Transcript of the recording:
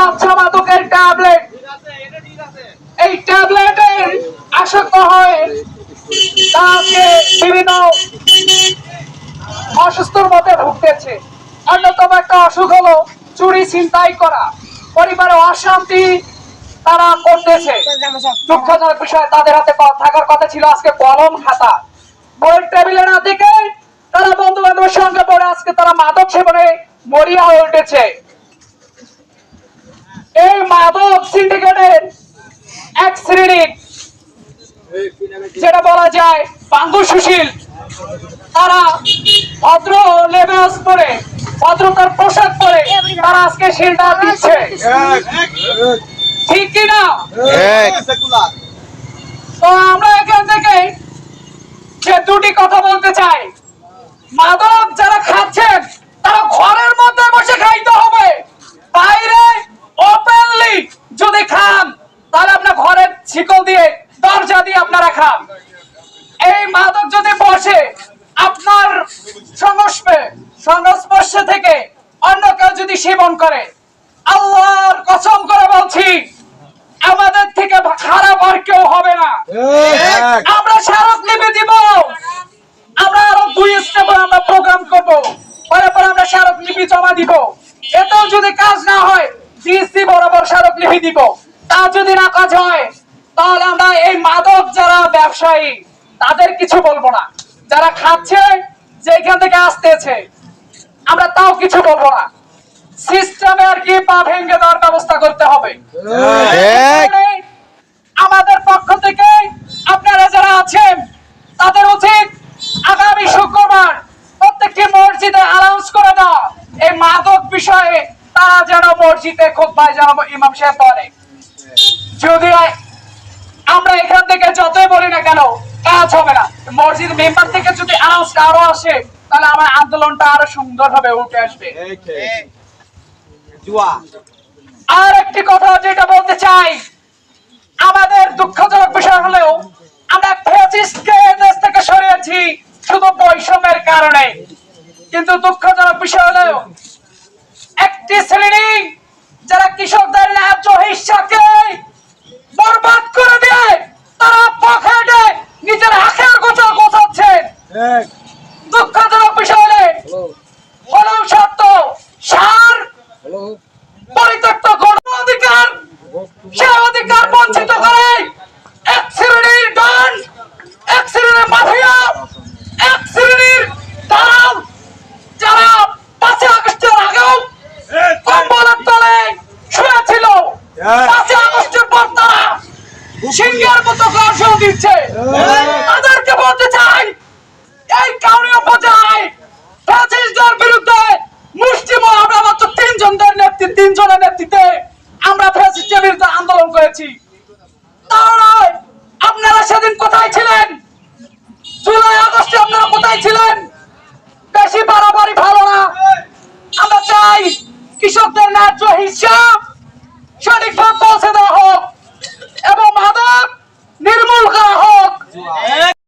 বাচ্চা মাদকের ট্যাবলেট এই ট্যাবলেটের আসক্ত হয়ে তাকে বিভিন্ন অসুস্থর মধ্যে ভুগতেছে। অন্যতম একটা অসুখ হলো চুরি ছিনতাই করা। পরিবারে অশান্তি তারা করতেছে। দুঃখজনক বিষয়, তাদের হাতে থাকার কথা ছিল আজকে কলম খাতা। বইয়ের টেবিলে থেকে তারা বন্ধু বান্ধবের সঙ্গে পড়ে আজকে তারা মাদক সেবনে মরিয়া হয়ে উঠেছে। এই মাদক সিন্ডিকেটের এক শ্রেণির যেটা বলা যায় পাঙ্গু সুশীল তারা ভদ্র লেবাস পরে ভদ্রতার পোশাক পরে তারা আজকে শিলটা দিচ্ছে। ঠিক কিনা তো আমরা এখান থেকে যে দুটি কথা বলতে চাই মাদক যারা খাচ্ছেন তারা ঘরের মধ্যে বসে খাইতে হবে বাইরে ওপেনলি যদি খান তাহলে আপনার ঘরের শিকল দিয়ে দরজা আপনারা এই মাদক যদি বসে আপনার সংস্পে সংস্পর্শে থেকে অন্য কেউ যদি সেবন করে আল্লাহর কসম করে বলছি আমাদের থেকে খারাপ আর কেউ হবে না। আমরা স্মারকলিপি দিব। আমরা আরও দুই স্টেপে আমরা প্রোগ্রাম করব। পরে পরে আমরা স্মারকলিপি জমা দিব। এতেও যদি কাজ না হয় ডিসি বরাবর স্মারকলিপি দিব। তা যদি না কাজ হয় তাহলে আমরা এই মাদক যারা ব্যবসায়ী তাদের কিছু বলব না। যারা খাচ্ছে যে এখান থেকে আসতেছে আমরা তাও কিছু বলব না। সিস্টেমে আর কি পা ভেঙে দেওয়ার ব্যবস্থা করতে হবে। আমাদের পক্ষ থেকে আপনারা যারা আছেন তাদের উচিত আগামী শুক্রবার প্রত্যেকটি মসজিদে অ্যানাউন্স করে দেওয়া। এই মাদক বিষয়ে তারা যেন মসজিদে খোদ্ায় যেন ইমাম সাহেব বলে যদি যতই বলি না কেন কাজ হবে না। মসজিদ মেম্বার থেকে যদি অ্যানাউন্স আরও আসে তাহলে আমার আন্দোলনটা আরও সুন্দরভাবে উঠে আসবে। আর একটি কথা যেটা বলতে চাই আমাদের দুঃখজনক বিষয় হলেও আমরা ফ্যাসিস্টকে দেশ থেকে সরিয়েছি শুধু বৈষম্যের কারণে। কিন্তু দুঃখজনক বিষয় হলেও একটি শ্রেণি যারা কৃষকদের ন্যায্য হিস্সাকে বরবাদ করে দিয়ে তারা পকেটে নিজের আখের গোচর গোছাচ্ছেন দুঃখজনক বিষয় হলে হলেও সত্য সার পরিত্যক্ত করব অধিকার সে অধিকার বঞ্চিত করে। এক শ্রেণির ডন এক শ্রেণির মাফিয়া এক শ্রেণির দালাল যারা পাঁচই আগস্টের আগেও কম্বলের তলে শুয়েছিল। পাঁচই আগস্টের পর তারা সিংহের মতো ঘর্ষণ দিচ্ছে। তাদেরকে বলতে চাই আপনারা কোথায় ছিলেন বেশি বাড়াবাড়ি ভালো না। আমরা চাই কৃষকদের ন্যায্য হিসাব